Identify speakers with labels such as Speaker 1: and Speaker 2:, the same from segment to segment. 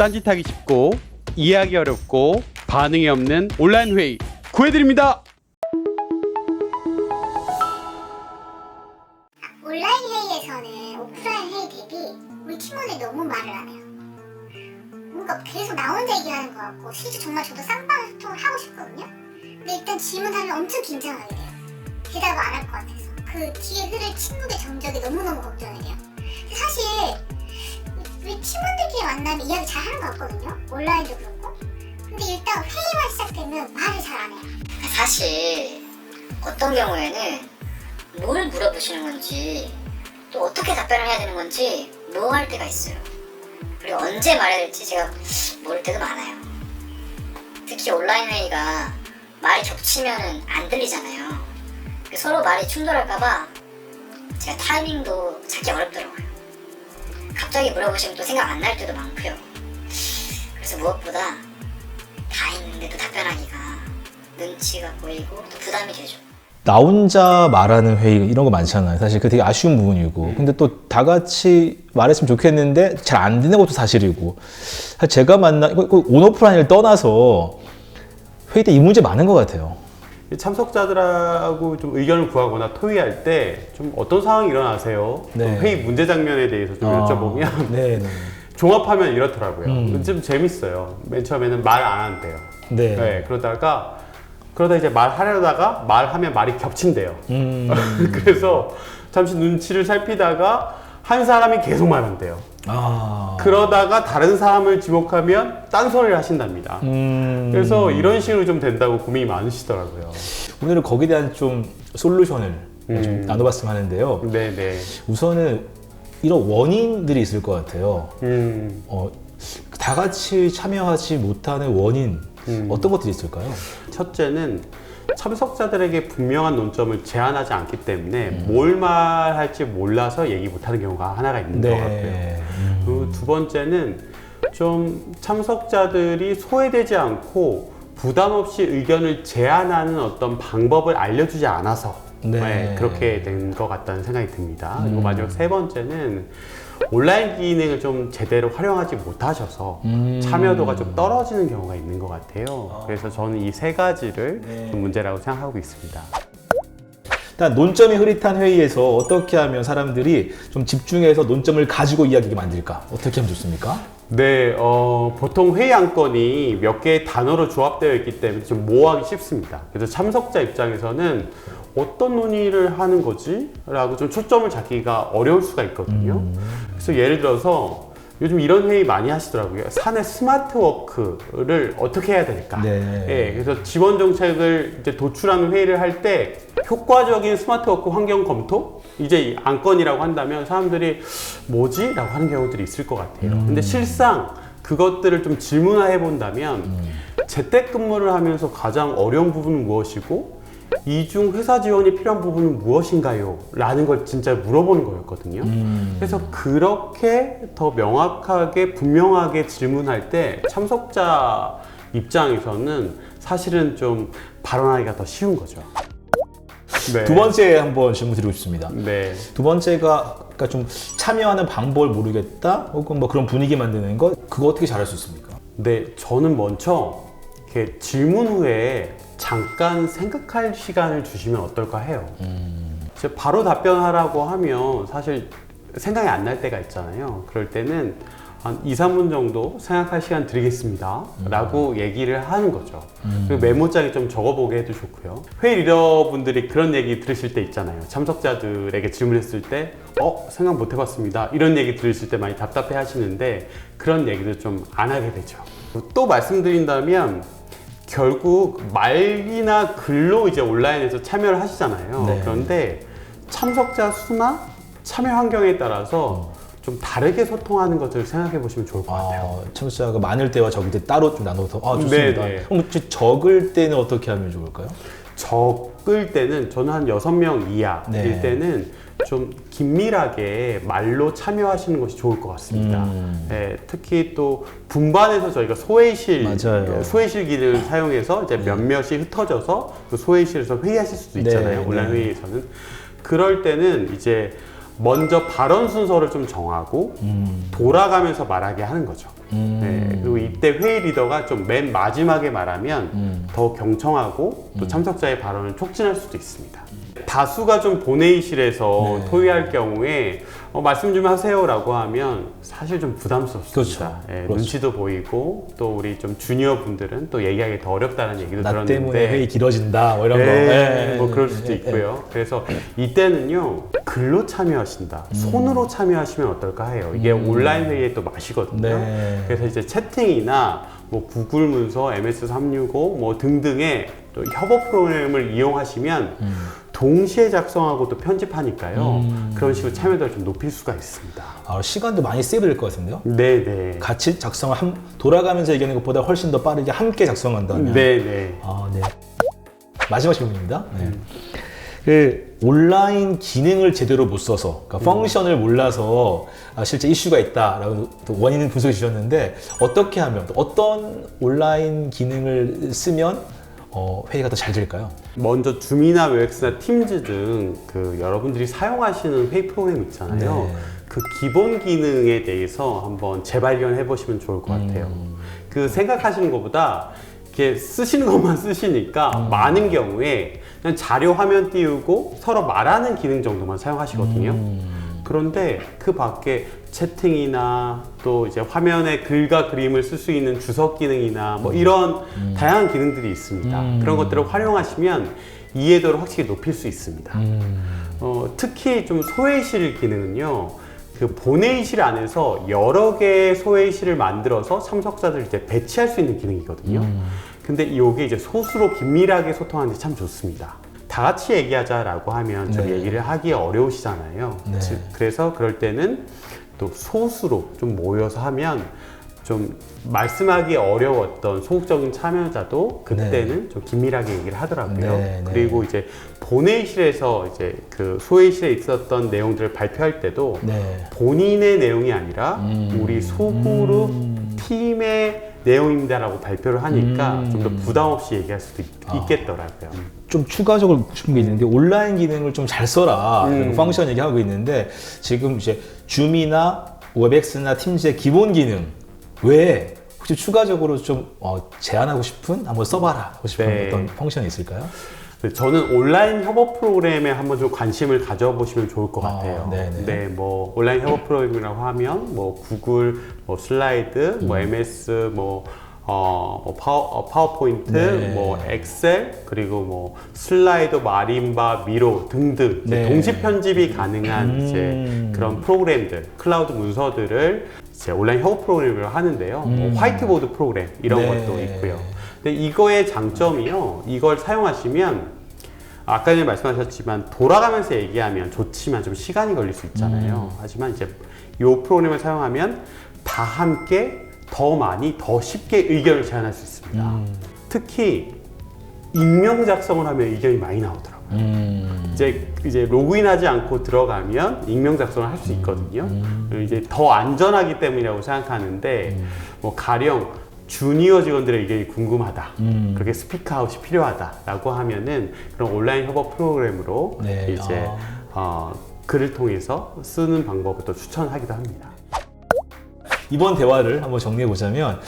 Speaker 1: 딴짓하기 쉽고 이해하기 어렵고 반응이 없는 온라인 회의 구해드립니다.
Speaker 2: 온라인 회의에서는 오프라인 회의 대비 우리 팀원들이 너무 말을 안 해요. 뭔가 계속 나 혼자 얘기하는 것 같고 실제 정말 저도 쌍방 소통을 하고 싶거든요. 근데 일단 질문하면 엄청 긴장하게 돼요. 대답을 안 할 것 같아서 그 뒤에 흐를 침묵의 정적이 너무너무 걱정이 돼요. 사실 우리 팀원들끼리 만나면 이야기 잘 하는 것 같거든요. 온라인도 그렇고. 근데 일단 회의만 시작되면 말을 잘 안 해요.
Speaker 3: 사실 어떤 경우에는 뭘 물어보시는 건지 또 어떻게 답변을 해야 되는 건지 모호할 때가 있어요. 그리고 언제 말해야 될지 제가 모를 때도 많아요. 특히 온라인 회의가 말이 겹치면 안 들리잖아요. 그 서로 말이 충돌할까봐 제가 타이밍도 찾기 어렵더라고요. 갑자기 물어보시면 또 생각 안 날 때도 많고요. 그래서 무엇보다 다 있는데도 답변하기가 눈치가 보이고 또 부담이 되죠.
Speaker 4: 나 혼자 말하는 회의 이런 거 많잖아요. 사실 그 되게 아쉬운 부분이고. 근데 또 다 같이 말했으면 좋겠는데 잘 안 되는 것도 사실이고. 사실 제가 만나 온오프라인을 떠나서 회의 때 이 문제 많은 것 같아요.
Speaker 1: 이 참석자들하고 좀 의견을 구하거나 토의할 때 좀 어떤 상황이 일어나세요?
Speaker 4: 네.
Speaker 1: 회의 문제 장면에 대해서 좀 여쭤보면
Speaker 4: 네, 네.
Speaker 1: 종합하면 이렇더라고요.
Speaker 4: 음.
Speaker 1: 좀 재밌어요. 맨 처음에는 말 안 한대요.
Speaker 4: 네.
Speaker 1: 네, 그러다가 그러다 이제 말하려다가 말하면 말이 겹친대요.
Speaker 4: 음.
Speaker 1: 그래서 잠시 눈치를 살피다가 한 사람이 계속 말한대요.
Speaker 4: 아.
Speaker 1: 그러다가 다른 사람을 지목하면 딴소리를 하신답니다.
Speaker 4: 음.
Speaker 1: 그래서 이런 식으로 좀 된다고 고민이 많으시더라고요.
Speaker 4: 오늘은 거기에 대한 좀 솔루션을 좀
Speaker 1: 음.
Speaker 4: 나눠봤으면 하는데요.
Speaker 1: 네네.
Speaker 4: 우선은 이런 원인들이 있을 것 같아요.
Speaker 1: 음,
Speaker 4: 어, 다 같이 참여하지 못하는 원인
Speaker 1: 음.
Speaker 4: 어떤 것들이 있을까요?
Speaker 1: 첫째는 참석자들에게 분명한 논점을 제안하지 않기 때문에
Speaker 4: 음.
Speaker 1: 뭘 말할지 몰라서 얘기 못하는 경우가 하나가 있는 것 같고요.
Speaker 4: 음.
Speaker 1: 그리고 두 번째는 좀 참석자들이 소외되지 않고 부담 없이 의견을 제안하는 어떤 방법을 알려주지 않아서
Speaker 4: 네.
Speaker 1: 네, 그렇게 된 것 같다는 생각이 듭니다. 그리고
Speaker 4: 음.
Speaker 1: 마지막 세 번째는 온라인 기능을 좀 제대로 활용하지 못하셔서
Speaker 4: 음.
Speaker 1: 참여도가 좀 떨어지는 경우가 있는 것 같아요. 그래서 저는 이 세 가지를
Speaker 4: 네.
Speaker 1: 좀 문제라고 생각하고 있습니다.
Speaker 4: 일단 논점이 흐릿한 회의에서 어떻게 하면 사람들이 좀 집중해서 논점을 가지고 이야기하게 만들까? 어떻게 하면 좋습니까?
Speaker 1: 네, 어, 보통 회의 안건이 몇 개의 단어로 조합되어 있기 때문에 좀 모호하기 쉽습니다. 그래서 참석자 입장에서는 어떤 논의를 하는 거지? 라고 좀 초점을 잡기가 어려울 수가 있거든요. 그래서 예를 들어서 요즘 이런 회의 많이 하시더라고요. 사내 스마트 워크를 어떻게 해야 될까?
Speaker 4: 네.
Speaker 1: 예, 그래서 지원 정책을 이제 도출하는 회의를 할 때 효과적인 스마트 워크 환경 검토 이제 이 안건이라고 한다면 사람들이 뭐지? 라고 하는 경우들이 있을 것 같아요. 근데 실상 그것들을 좀 질문화해 본다면 재택근무를 하면서 가장 어려운 부분은 무엇이고 이중 회사 지원이 필요한 부분은 무엇인가요? 라는 걸 진짜 물어보는 거였거든요. 그래서 그렇게 더 명확하게 분명하게 질문할 때 참석자 입장에서는 사실은 좀 발언하기가 더 쉬운 거죠. 네.
Speaker 4: 두 번째 한번 질문 드리고 싶습니다.
Speaker 1: 네.
Speaker 4: 두 번째가 그러니까 좀 참여하는 방법을 모르겠다 혹은 뭐 그런 분위기 만드는 거 그거 어떻게 잘할 수 있습니까?
Speaker 1: 네, 저는 먼저 이렇게 질문 후에 잠깐 생각할 시간을 주시면 어떨까 해요. 이제 바로 답변하라고 하면 사실 생각이 안 날 때가 있잖아요. 그럴 때는 한 2, 3분 정도 생각할 시간 드리겠습니다. 라고 얘기를 하는 거죠. 그리고 메모장에 좀 적어보게 해도 좋고요. 회의 리더분들이 그런 얘기 들으실 때 있잖아요. 참석자들에게 질문했을 때, 어, 생각 못 해봤습니다. 이런 얘기 들으실 때 많이 답답해 하시는데 그런 얘기도 좀 안 하게 되죠. 또 말씀드린다면 결국 말이나 글로 이제 온라인에서 참여를 하시잖아요.
Speaker 4: 네.
Speaker 1: 그런데 참석자 수나 참여 환경에 따라서 좀 다르게 소통하는 것을 생각해 보시면 좋을 것 같아요.
Speaker 4: 아, 참석자가 많을 때와 적을 때 따로 좀 나눠서 아 좋습니다.
Speaker 1: 네, 네.
Speaker 4: 그럼 혹시 적을 때는 어떻게 하면 좋을까요?
Speaker 1: 적을 때는 저는 한 여섯 명 이하일
Speaker 4: 네.
Speaker 1: 때는 좀 긴밀하게 말로 참여하시는 것이 좋을 것 같습니다.
Speaker 4: 음.
Speaker 1: 예, 특히 또 분반해서 저희가 소회실
Speaker 4: 맞아요. 네.
Speaker 1: 예, 소회실 기능을 사용해서 이제 몇몇이 흩어져서 그 소회실에서 회의하실 수도
Speaker 4: 네,
Speaker 1: 있잖아요.
Speaker 4: 네.
Speaker 1: 온라인 회의에서는 그럴 때는 이제 먼저 발언 순서를 좀 정하고 돌아가면서 말하게 하는 거죠. 네, 그리고 이때 회의 리더가 좀 맨 마지막에 말하면 더 경청하고 또 참석자의 발언을 촉진할 수도 있습니다. 다수가 좀 본회의실에서
Speaker 4: 네.
Speaker 1: 토의할 경우에 어, 말씀 좀 하세요라고 하면 사실 좀 부담스럽습니다.
Speaker 4: 그렇죠.
Speaker 1: 예,
Speaker 4: 그렇죠.
Speaker 1: 눈치도 보이고 또 우리 좀 주니어 분들은 또 얘기하기 더 어렵다는 얘기도
Speaker 4: 나
Speaker 1: 들었는데
Speaker 4: 때문에 회의 길어진다 뭐 이런 거.
Speaker 1: 네,
Speaker 4: 네,
Speaker 1: 뭐
Speaker 4: 네,
Speaker 1: 그럴
Speaker 4: 네,
Speaker 1: 수도
Speaker 4: 네,
Speaker 1: 있고요. 그래서 이때는요 글로 참여하신다, 손으로 참여하시면 어떨까 해요. 이게 온라인 회의의 또 맛이거든요.
Speaker 4: 네.
Speaker 1: 그래서 이제 채팅이나 뭐 구글 문서, MS 365 뭐 등등의 또 협업 프로그램을 이용하시면 동시에 작성하고 또 편집하니까요. 그런 식으로 참여도를 좀 높일 수가 있습니다.
Speaker 4: 아, 시간도 많이 세이브 될 것 같은데요.
Speaker 1: 네, 네.
Speaker 4: 같이 작성을 한, 돌아가면서 얘기하는 것보다 훨씬 더 빠르게 함께 작성한다면.
Speaker 1: 네, 네.
Speaker 4: 아, 네. 마지막 질문입니다. 네. 그 온라인 기능을 제대로 못 써서, 그러니까 펑션을 몰라서 아, 실제 이슈가 있다라고 또 원인은 분석해 주셨는데 어떻게 하면 또 어떤 온라인 기능을 쓰면 어, 회의가 더 잘 될까요?
Speaker 1: 먼저 줌이나 웨엑스나 팀즈 등 그 여러분들이 사용하시는 회의 프로그램 있잖아요.
Speaker 4: 네.
Speaker 1: 그 기본 기능에 대해서 한번 재발견해 보시면 좋을 것 같아요.
Speaker 4: 음.
Speaker 1: 그 생각하시는 것보다 이렇게 쓰시는 것만 쓰시니까
Speaker 4: 음.
Speaker 1: 많은 경우에 그냥 자료 화면 띄우고 서로 말하는 기능 정도만 사용하시거든요.
Speaker 4: 음.
Speaker 1: 그런데 그 밖에 채팅이나 또 이제 화면에 글과 그림을 쓸 수 있는 주석 기능이나 뭐 이런 다양한 기능들이 있습니다.
Speaker 4: 음.
Speaker 1: 그런 것들을 활용하시면 이해도를 확실히 높일 수 있습니다.
Speaker 4: 음.
Speaker 1: 어, 특히 좀 소회의실 기능은요. 그 본회의실 안에서 여러 개의 소회의실을 만들어서 참석자들 이제 배치할 수 있는 기능이거든요. 근데 이게 이제 소수로 긴밀하게 소통하는 데참 좋습니다. 다 같이 얘기하자라고 하면 좀
Speaker 4: 네.
Speaker 1: 얘기를 하기 어려우시잖아요.
Speaker 4: 네.
Speaker 1: 즉, 그래서 그럴 때는 또 소수로 좀 모여서 하면 좀 말씀하기 어려웠던 소극적인 참여자도 그때는 좀 긴밀하게 얘기를 하더라고요.
Speaker 4: 네, 네.
Speaker 1: 그리고 이제 본회의실에서 이제 그 소회의실에 있었던 내용들을 발표할 때도
Speaker 4: 네.
Speaker 1: 본인의 내용이 아니라
Speaker 4: 음.
Speaker 1: 우리 소그룹 팀의 내용입니다라고 발표를 하니까
Speaker 4: 음.
Speaker 1: 좀더 부담 없이 얘기할 수도 있, 겠더라고요
Speaker 4: 좀 추가적으로 묻고 싶은 게 있는데 온라인 기능을 좀 잘 써라
Speaker 1: 음.
Speaker 4: 펑션 얘기하고 있는데 지금 이제 줌이나 웹엑스나 팀즈의 기본 기능 외에 혹시 추가적으로 좀 어, 제안하고 싶은 한번 써봐라 하고 싶은
Speaker 1: 네.
Speaker 4: 어떤 펑션이 있을까요?
Speaker 1: 저는 온라인 협업 프로그램에 한번 좀 관심을 가져보시면 좋을 것
Speaker 4: 아,
Speaker 1: 같아요.
Speaker 4: 네네.
Speaker 1: 네, 뭐 온라인 협업 프로그램이라고 하면 뭐 구글, 뭐 슬라이드, 뭐
Speaker 4: 음.
Speaker 1: MS, 뭐 어, 뭐 파워, 어, 파워포인트,
Speaker 4: 네.
Speaker 1: 뭐 엑셀, 그리고 뭐 슬라이더, 마림바, 미로 등등
Speaker 4: 네.
Speaker 1: 동시 편집이 가능한
Speaker 4: 음.
Speaker 1: 이제 그런 프로그램들, 클라우드 문서들을 이제 온라인 협업 프로그램으로 하는데요.
Speaker 4: 음.
Speaker 1: 뭐 화이트보드 프로그램 이런
Speaker 4: 네.
Speaker 1: 것도 있고요. 근데 이거의 장점이요. 이걸 사용하시면 아까 전에 말씀하셨지만 돌아가면서 얘기하면 좋지만 좀 시간이 걸릴 수 있잖아요. 하지만 이제 이 프로그램을 사용하면 다 함께 더 많이 더 쉽게 의견을 제안할 수 있습니다. 특히 익명 작성을 하면 의견이 많이 나오더라고요.
Speaker 4: 음.
Speaker 1: 이제 이제 로그인하지 않고 들어가면 익명 작성을 할 수 있거든요. 이제 더 안전하기 때문이라고 생각하는데 뭐 가령 주니어 직원들의 의견이 궁금하다.
Speaker 4: 음.
Speaker 1: 그렇게 스피크아웃이 필요하다라고 하면은 그런 온라인 협업 프로그램으로
Speaker 4: 네,
Speaker 1: 이제
Speaker 4: 아.
Speaker 1: 어, 글을 통해서 쓰는 방법을 또 추천하기도 합니다.
Speaker 4: 이번 대화를 한번 정리해 보자면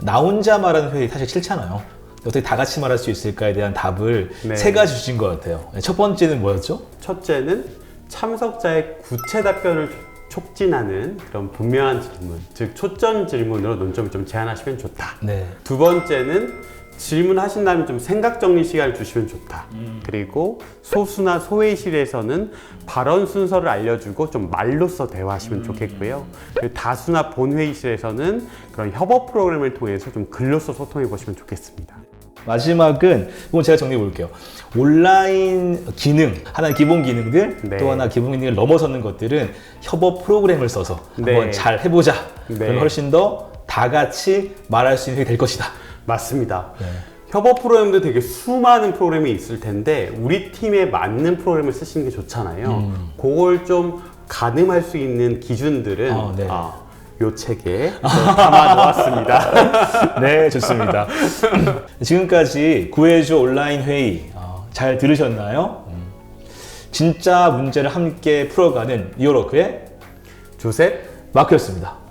Speaker 4: 나 혼자 말하는 회의 사실 싫잖아요. 어떻게 다 같이 말할 수 있을까에 대한 답을
Speaker 1: 네.
Speaker 4: 세 가지 주신 것 같아요. 첫 번째는 뭐였죠?
Speaker 1: 첫째는 참석자의 구체 답변을 촉진하는 그런 분명한 질문, 즉 초점 질문으로 논점을 좀 제안하시면 좋다.
Speaker 4: 네.
Speaker 1: 두 번째는 질문하신 다음에 좀 생각 정리 시간을 주시면 좋다. 그리고 소수나 소회의실에서는 발언 순서를 알려주고 좀 말로써 대화하시면 좋겠고요. 그리고 다수나 본회의실에서는 그런 협업 프로그램을 통해서 좀 글로써 소통해 보시면 좋겠습니다.
Speaker 4: 마지막은 이건 제가 정리해 볼게요. 온라인 기능 하나 기본 기능들
Speaker 1: 네.
Speaker 4: 또 하나 기본 기능을 넘어서는 것들은 협업 프로그램을 써서
Speaker 1: 네.
Speaker 4: 한번 잘 해보자.
Speaker 1: 네.
Speaker 4: 그러면 훨씬 더 다 같이 말할 수 있는 회의 될 것이다.
Speaker 1: 맞습니다.
Speaker 4: 네.
Speaker 1: 협업 프로그램도 되게 수많은 프로그램이 있을 텐데 우리 팀에 맞는 프로그램을 쓰시는 게 좋잖아요. 그걸 좀 가늠할 수 있는 기준들은
Speaker 4: 아, 네.
Speaker 1: 아, 요 책에 담아 놓았습니다.
Speaker 4: 네, 좋습니다. 지금까지 구해줘 온라인 회의 어, 잘 들으셨나요? 음. 진짜 문제를 함께 풀어가는 이어로크의
Speaker 1: 조셉
Speaker 4: 마크였습니다.